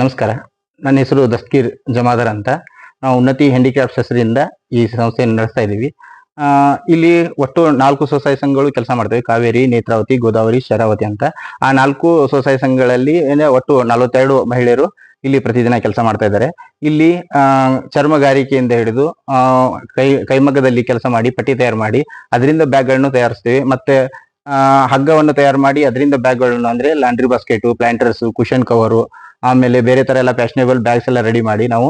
ನಮಸ್ಕಾರ. ನನ್ನ ಹೆಸರು ದಸ್ಕೀರ್ ಜಮಾದರ್ ಅಂತ. ನಾವು ಉನ್ನತಿ ಹ್ಯಾಂಡಿಕ್ರಾಫ್ಟ್ಸ್ ಹೆಸರಿಂದ ಈ ಸಂಸ್ಥೆಯನ್ನು ನಡೆಸ್ತಾ ಇದ್ದೀವಿ. ಇಲ್ಲಿ ಒಟ್ಟು ನಾಲ್ಕು ಸ್ವಸಹಾಯ ಸಂಘಗಳು ಕೆಲಸ ಮಾಡ್ತೇವೆ. ಕಾವೇರಿ, ನೇತ್ರಾವತಿ, ಗೋದಾವರಿ, ಶರಾವತಿ ಅಂತ. ಆ ನಾಲ್ಕು ಸ್ವಸಹಾಯ ಸಂಘಗಳಲ್ಲಿ ಒಟ್ಟು ನಲವತ್ತೆರಡು ಮಹಿಳೆಯರು ಇಲ್ಲಿ ಪ್ರತಿದಿನ ಕೆಲಸ ಮಾಡ್ತಾ ಇದ್ದಾರೆ. ಇಲ್ಲಿ ಚರ್ಮಗಾರಿಕೆಯಿಂದ ಹಿಡಿದು ಕೈ, ಕೈಮಗ್ಗದಲ್ಲಿ ಕೆಲಸ ಮಾಡಿ, ಪಟ್ಟಿ ತಯಾರು ಮಾಡಿ, ಅದರಿಂದ ಬ್ಯಾಗ್ಗಳನ್ನು ತಯಾರಿಸ್ತೀವಿ. ಮತ್ತೆ ಹಗ್ಗವನ್ನು ತಯಾರು ಮಾಡಿ, ಅದರಿಂದ ಬ್ಯಾಗ್ಗಳನ್ನು ಅಂದ್ರೆ laundry basket planters cushion cover ಆಮೇಲೆ ಬೇರೆ ತರ ಎಲ್ಲ ಫ್ಯಾಷನೇಬಲ್ ಬ್ಯಾಗ್ಸ್ ಎಲ್ಲ ರೆಡಿ ಮಾಡಿ ನಾವು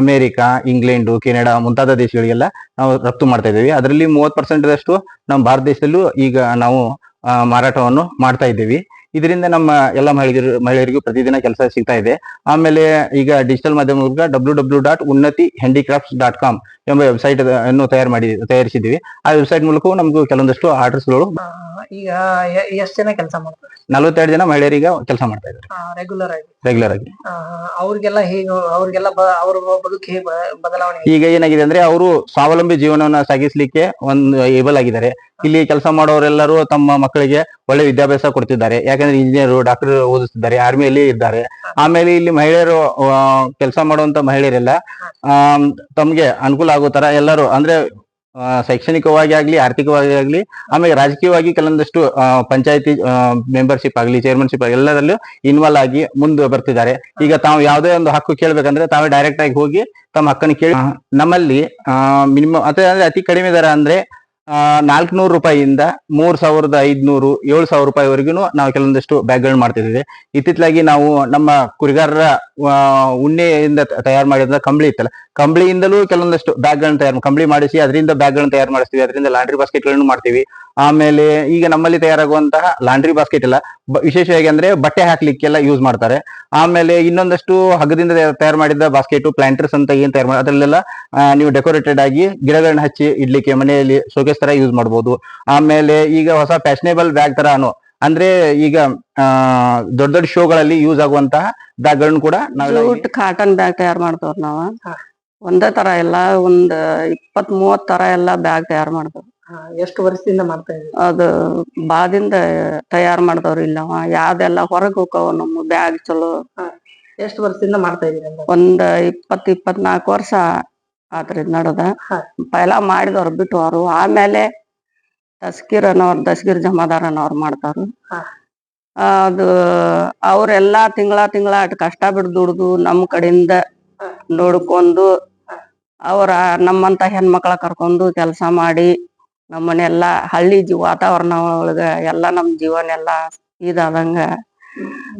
ಅಮೆರಿಕಾ ಇಂಗ್ಲೆಂಡು ಕೆನಡಾ ಮುಂತಾದ ದೇಶಗಳಿಗೆಲ್ಲ ನಾವು ರಫ್ತು ಮಾಡ್ತಾ ಇದ್ದೀವಿ. ಅದರಲ್ಲಿ ಮೂವತ್ತು ಪರ್ಸೆಂಟ್ ದಷ್ಟು ನಮ್ಮ ಭಾರತ ದೇಶದಲ್ಲೂ ಈಗ ನಾವು ಮಾರಾಟವನ್ನು ಮಾಡ್ತಾ ಇದ್ದೀವಿ. ಇದರಿಂದ ನಮ್ಮ ಎಲ್ಲ ಮಹಿಳೆಯರು ಮಹಿಳೆಯರಿಗೂ ಪ್ರತಿದಿನ ಕೆಲಸ ಸಿಗ್ತಾ ಇದೆ. ಆಮೇಲೆ ಈಗ ಡಿಜಿಟಲ್ ಮಾಧ್ಯಮ ಮೂಲಕ W W dot Unnati handicrafts dot com ಎಂಬ ವೆಬ್ಸೈಟ್ ಅನ್ನು ತಯಾರು ಮಾಡಿ ತಯಾರಿಸಿದ್ದೀವಿ. ಆ ವೆಬ್ಸೈಟ್ ಮೂಲಕ ನಮಗೂ ಕೆಲವೊಂದಷ್ಟು ಆರ್ಡರ್ಸ್ಗಳು ಈಗ ಎಷ್ಟು ಎಷ್ಟ್ ಜನ ಕೆಲಸ ಮಾಡ್ತಾರೆ? ನಲವತ್ತೆರಡು ಜನ ಮಹಿಳೆಯರಿಗೆ ಕೆಲಸ ಮಾಡ್ತಾ ಇದ್ದಾರೆ. ರೆಗ್ಯುಲರ್ ಆಗಿ? ರೆಗ್ಯುಲರ್ ಆಗಿ ಅವ್ರಿಗೆಲ್ಲ ಹೇಗೆ ಅವ್ರಿಗೆಲ್ಲ ಅವ್ರ ಬದುಕು ಹೇಗೆ ಬದಲಾವಣೆ ಈಗ ಏನಾಗಿದೆ ಅಂದ್ರೆ ಅವರು ಸ್ವಾವಲಂಬಿ ಜೀವನವನ್ನ ಸಾಗಿಸ್ಲಿಕ್ಕೆ ಒಂದು ಏಬಲ್ ಆಗಿದ್ದಾರೆ. ಇಲ್ಲಿ ಕೆಲಸ ಮಾಡೋರೆಲ್ಲರೂ ತಮ್ಮ ಮಕ್ಕಳಿಗೆ ಒಳ್ಳೆ ವಿದ್ಯಾಭ್ಯಾಸ ಕೊಡ್ತಿದ್ದಾರೆ. ಯಾಕಂದ್ರೆ ಇಂಜಿನಿಯರ್ ಡಾಕ್ಟರ್ ಓದಿಸ್ತಿದ್ದಾರೆ ಆರ್ಮಿಯಲ್ಲಿ ಇದ್ದಾರೆ. ಆಮೇಲೆ ಇಲ್ಲಿ ಮಹಿಳೆಯರು ಕೆಲಸ ಮಾಡುವಂತ ಮಹಿಳೆಯರೆಲ್ಲ ಆ ತಮ್ಗೆ ಅನುಕೂಲ ಆಗೋ ತರ ಎಲ್ಲರೂ ಅಂದ್ರೆ ಶೈಕ್ಷಣಿಕವಾಗಿ ಆಗ್ಲಿ, ಆರ್ಥಿಕವಾಗಿ ಆಗ್ಲಿ, ಆಮೇಲೆ ರಾಜಕೀಯವಾಗಿ ಕೆಲವೊಂದಷ್ಟು ಪಂಚಾಯತಿ ಮೆಂಬರ್ಶಿಪ್ ಆಗಲಿ ಚೇರ್ಮನ್ಶಿಪ್ ಆಗಲಿ, ಎಲ್ಲದರಲ್ಲೂ ಇನ್ವಾಲ್ವ್ ಆಗಿ ಮುಂದೆ ಬರ್ತಿದ್ದಾರೆ. ಈಗ ತಾವು ಯಾವುದೇ ಒಂದು ಹಕ್ಕು ಕೇಳಬೇಕಂದ್ರೆ ತಾವೇ ಡೈರೆಕ್ಟ್ ಆಗಿ ಹೋಗಿ ತಮ್ಮ ಹಕ್ಕನ್ನು ಕೇಳಿ ನಮ್ಮಲ್ಲಿ ಮಿನಿಮಮ್ ಅಥವಾ ಅತಿ ಕಡಿಮೆ ದರ ಅಂದ್ರೆ ನಾಲ್ಕುನೂರು ರೂಪಾಯಿಯಿಂದ ಮೂರ್ ಸಾವಿರದ ಐದ್ನೂರು, ಏಳು ಸಾವಿರ ರೂಪಾಯಿವರೆಗೂ ನಾವು ಕೆಲವೊಂದಷ್ಟು ಬ್ಯಾಗ್ಗಳನ್ನ ಮಾಡ್ತಿದ್ದೀವಿ. ಇತ್ತಿತ್ತಲಾಗಿ ನಾವು ನಮ್ಮ ಕುರಿಗಾರರ ಉಣ್ಣೆಯಿಂದ ತಯಾರು ಮಾಡಿದ ಕಂಬಳಿ ಇತ್ತಲ್ಲ, ಕಂಬಳಿಯಿಂದಲೂ ಕೆಲವೊಂದಷ್ಟು ಬ್ಯಾಗ್ಗಳನ್ನ ತಯಾರು ಕಂಬಳಿ ಮಾಡಿಸಿ, ಅದರಿಂದ ಬ್ಯಾಗ್ಗಳನ್ನ ತಯಾರು ಮಾಡಿಸ್ತೀವಿ, ಅದರಿಂದ ಲಾಂಡ್ರಿ ಬಾಸ್ಕೆಟ್ಗಳನ್ನು ಮಾಡ್ತೀವಿ. ಆಮೇಲೆ ಈಗ ನಮ್ಮಲ್ಲಿ ತಯಾರಾಗುವಂತಹ ಲಾಂಡ್ರಿ ಬಾಸ್ಕೆಟ್ ಎಲ್ಲ ವಿಶೇಷವಾಗಿ ಅಂದ್ರೆ ಬಟ್ಟೆ ಹಾಕ್ಲಿಕ್ಕೆಲ್ಲ ಯೂಸ್ ಮಾಡ್ತಾರೆ. ಆಮೇಲೆ ಇನ್ನೊಂದಷ್ಟು ಹಗ್ಗದಿಂದ ತಯಾರು ಮಾಡಿದ ಬಾಸ್ಕೆಟ್, ಪ್ಲಾಂಟರ್ಸ್ ಅಂತ ಏನ್ ತಯಾರು ಮಾಡಿ, ಅದರಲ್ಲೆಲ್ಲ ನೀವು ಡೆಕೋರೇಟೆಡ್ ಆಗಿ ಗಿಡಗಳನ್ನ ಹಚ್ಚಿ ಇಡ್ಲಿಕ್ಕೆ, ಮನೆಯಲ್ಲಿ ಶೋಕೇಸ್ ತರ ಯೂಸ್ ಮಾಡ್ಬೋದು. ಆಮೇಲೆ ಈಗ ಹೊಸ ಫ್ಯಾಷನೇಬಲ್ ಬ್ಯಾಗ್ ತರ ಅನ್ನೋ ಅಂದ್ರೆ ಈಗ ದೊಡ್ಡ ದೊಡ್ಡ ಶೋಗಳಲ್ಲಿ ಯೂಸ್ ಆಗುವಂತಹ ಬ್ಯಾಗ್ಗಳನ್ನ ಕೂಡ ನಾವು ಕಾಟನ್ ಬ್ಯಾಗ್ ತಯಾರು ಮಾಡ್ತವ್ರ ನಾವ. ಒಂದೇ ತರ ಎಲ್ಲ ಒಂದ್ ಇಪ್ಪತ್ ಮೂವತ್ ತರ ಎಲ್ಲಾ ಬ್ಯಾಗ್ ತಯಾರು ಮಾಡ್ತೇವ್ ಎಷ್ಟು ವರ್ಷದಿಂದ ಮಾಡ್ತಾ ಇದ್ದೀವಿ ಅದು ಬಾದಿಂದ ತಯಾರ ಮಾಡ್ತವ್ರಿ ಇಲ್ಲ ಯಾವ್ದೆಲ್ಲ ಹೊರಗ್ ಹೋಗವ ನಮ್ಮ ಬ್ಯಾಗ್ ಚಲೋ. ಎಷ್ಟು ವರ್ಷದಿಂದ ಮಾಡ್ತಾ ಇದೀರಿ ಅಂತ ಒಂದ್ ಇಪ್ಪತ್ ಇಪ್ಪತ್ನಾಲ್ಕು ವರ್ಷ ನಡದ ಹಾ. ಪೈಲಾ ಮಾಡಿದವ್ರು ಅವರು ಆಮೇಲೆ ತಸ್ಕೀರ್ ಅನ್ನೋರ್ ದಸ್ಗಿರ್ ಜಮಾದಾರ್ ಅನ್ನೋರ್ ಮಾಡ್ತಾರು ಅದು ಅವ್ರೆಲ್ಲಾ ತಿಂಗಳ ತಿಂಗಳ ಅಟ್ ಕಷ್ಟ ಬಿಟ್ಟು ದುಡ್ದು ನಮ್ ಕಡೆಯಿಂದ. ನೋಡ್ಕೊಂಡು ಅವರ ನಮ್ಮಂತ ಹೆಣ್ಮಕ್ಳ ಕರ್ಕೊಂಡು ಕೆಲಸ ಮಾಡಿ ನಮ್ಮನೆಲ್ಲಾ ಹಳ್ಳಿ ಜೀವ ವಾತಾವರಣ ಒಳಗ ಎಲ್ಲಾ ನಮ್ ಜೀವನ ಎಲ್ಲಾ ಇದಾದಂಗ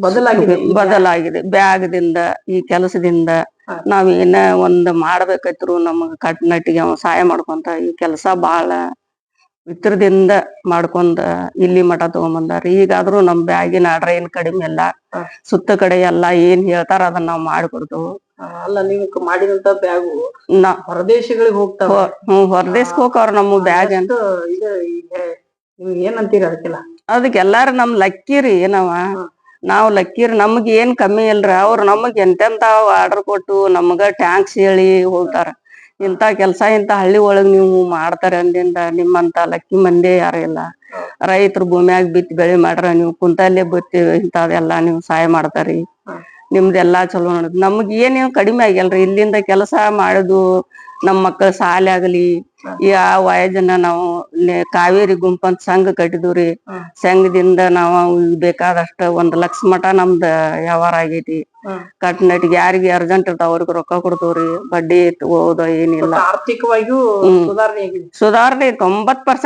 ಬದಲಾಗಿದೆ. ಬದಲಾಗಿದೆ ಬ್ಯಾಗ್ದಿಂದ ಈ ಕೆಲಸದಿಂದ. ನಾವ್ ಏನ ಒಂದ್ ಮಾಡ್ಬೇಕೈತ್ರು ನಮಗ ಕಟ್ನಟ್ಟಿಗೆ ಅವ ಸಹಾಯ ಮಾಡ್ಕೊಂತ ಈ ಕೆಲಸ ಬಾಳ ವಿತ್ರದಿಂದ ಮಾಡ್ಕೊಂಡ ಇಲ್ಲಿ ಮಠ ತಗೊಂಬಂದಾರ. ಈಗಾದ್ರೂ ನಮ್ ಬ್ಯಾಗಿನ ಆಡ್ರ ಏನ್ ಕಡಿಮೆ ಇಲ್ಲ. ಸುತ್ತ ಕಡೆ ಎಲ್ಲಾ ಏನ್ ಹೇಳ್ತಾರ ಅದನ್ನ ನಾವ್ ಮಾಡ್ಕೊಡ್ತೇವು. ಅಲ್ಲ ನೀವು ಮಾಡಿದಂತ ಬ್ಯಾಗು ನಾ ಹೊರದೇಶಗಳಿಗೆ ಹೋಗ್ತಾವ. ಹ್ಮ್ ಹೊರದೇಶಕ್ ಹೋಗ್ತಾವ್ರ ನಮ್ಮ ಬ್ಯಾಗ್ ಅಂತ. ಏನಂತೀರ ಅದಕ್ಕೆಲ್ಲ? ಅದಕ್ಕೆಲ್ಲಾರು ನಮ್ ಲಕ್ಕಿ ರೀ ಏನವ. ನಾವ್ ಲಕ್ಕೀರ್ ನಮ್ಗ ಏನ್ ಕಮ್ಮಿ ಇಲ್ರಿ, ಅವ್ರ ನಮಗ್ ಎಂತೆಂತ ಆರ್ಡರ್ ಕೊಟ್ಟು ನಮಗ ಟ್ಯಾಂಕ್ಸ್ ಹೇಳಿ ಹೋಗ್ತಾರ. ಇಂತ ಕೆಲ್ಸ ಇಂತ ಹಳ್ಳಿ ಒಳಗ್ ನೀವು ಮಾಡ್ತಾರೆ ಅಂದಿಂದ ನಿಮ್ಮಂತ ಲಕ್ಕಿ ಮಂದಿ ಯಾರು ಇಲ್ಲ. ರೈತರು ಭೂಮ್ಯಾಗ ಬಿತ್ತಿ ಬೆಳೆ ಮಾಡ್ರ, ನೀವು ಕುಂತಲ್ಲೇ ಬತ್ತಿ ಇಂತದೆಲ್ಲಾ ನೀವು ಸಹಾಯ ಮಾಡ್ತಾರಿ. ನಿಮ್ದೆಲ್ಲಾ ಚಲೋ ನೋಡ್ ನಮಗ್ ಏನೇನ್ ಕಡಿಮೆ ಆಗಿಲ್ರಿ ಇಲ್ಲಿಂದ ಕೆಲಸ ಮಾಡುದು ನಮ್ ಮಕ್ಕಳ ಸಾಲೆ ಆಗಲಿ ಆ ವಯಜನ ನಾವು ಕಾವೇರಿ ಗುಂಪಂತ ಸಂಘ ಕಟ್ಟಿದ್ವಿ ಹಾ. ಸಂಘದಿಂದ ನಾವು ಬೇಕಾದಷ್ಟ ಒಂದ್ ಲಕ್ಷ ಮಠ ನಮ್ದ ವ್ಯವಹಾರ ಆಗೇತಿ. ಕಟ್ಟನಟ್ಟಿಗೆ ಕಟ್ನಟ್ಟಿಗೆ ಯಾರಿಗೆ ಅರ್ಜೆಂಟ್ ಇರ್ತಾವ ಅವ್ರಿಗೆ ರೊಕ್ಕ ಕೊಡ್ತೇವ್ರಿ ಬಡ್ಡಿ ಹೋದ ಏನಿಲ್ಲ. ಆರ್ಥಿಕವಾಗಿಯೂ ಸುಧಾರಣೆ ತೊಂಬತ್ ಪರ್ಸೆಂಟ್